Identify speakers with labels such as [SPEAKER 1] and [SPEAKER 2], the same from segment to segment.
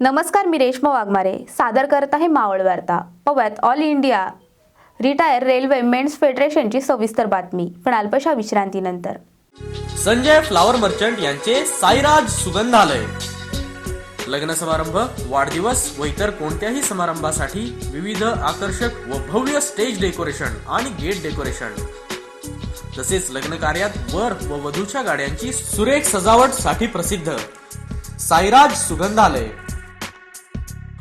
[SPEAKER 1] नमस्कार मी रेश्मा वाघमारे. सादर करत आहे मावळ वार्ता. पव्यात all India retire railway mens फेडरेशनची सविस्तर बातमी. पण अल्पशा विश्रांतीनंतर.
[SPEAKER 2] संजय फ्लावर मर्चंट यांचे साईराज सुगंधालय. लग्न समारंभ वाढदिवस व इतर कोणत्याही समारंभासाठी विविध आकर्षक व भव्य स्टेज डेकोरेशन आणि गेट डेकोरेशन. तसेच लग्न कार्यात वर व वधूच्या गाड्यांची सुरेख सजावटसाठी प्रसिद्ध साईराज सुगंधालय.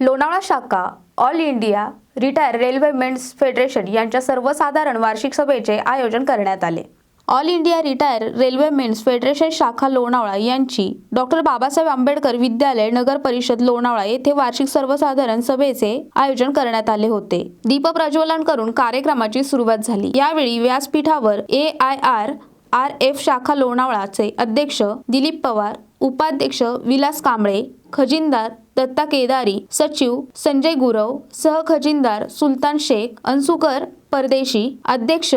[SPEAKER 1] लोणावळा शाखा all India retire railway mens federation यांच्या सर्वसाधारण वार्षिक सभेचे आयोजन करण्यात आले. All India retire railway mens federation शाखा लोणावळा यांची डॉक्टर बाबासाहेब आंबेडकर विद्यालय नगर परिषद लोणावळा येथे वार्षिक सर्वसाधारण सभेचे आयोजन करण्यात आले होते. दीप प्रज्वलन करून कार्यक्रमाची सुरुवात झाली. यावेळी व्यासपीठावर A I R R F शाखा लोणावळाचे अध्यक्ष दिलीप पवार उपाध्यक्ष विलास कांबळे खजिनदार दत्ता केदारी सचिव संजय गुरव सहखजिनदार सुलतान शेख अंसुकर परदेशी अध्यक्ष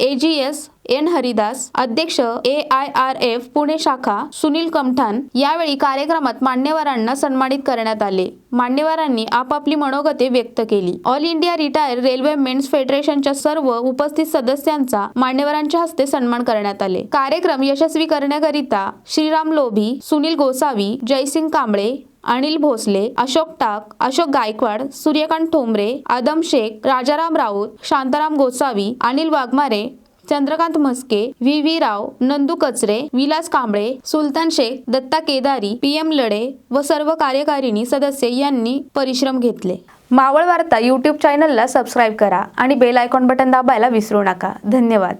[SPEAKER 1] एजीएस एन हरिदास अध्यक्ष A I R F Pune शाखा सुनील कमठान यावेळी कार्यक्रमात मान्यवरांना सन्मानित करण्यात आले. मान्यवरांनी आपापली मनोगते व्यक्त केली. All India retire railway mens फेडरेशनच्या सर्व उपस्थित सदस्यांचा मान्यवरांच्या हस्ते सन्मान करण्यात आले. कार्यक्रम यशस्वी करण्याकरिता श्रीराम लोभी Sunil Gosavi Jaisingh Kamble Anil Bhosale Ashok Tak Ashok Gaikwad Suryakant Thombare Adam Shaikh Rajaram Raut Shantaram Gosavi Anil Waghmare Chandrakant Mhaske V. V. Rao Nandu Kachare Vilas Kamble Sultan Shaikh Datta Kedari P. M. Ladhe व सर्व कार्यकारिणी सदस्य यांनी परिश्रम घेतले. मावळ वार्ता YouTube चॅनलला subscribe करा आणि बेल आयकॉन बटन दाबायला विसरू नका. धन्यवाद.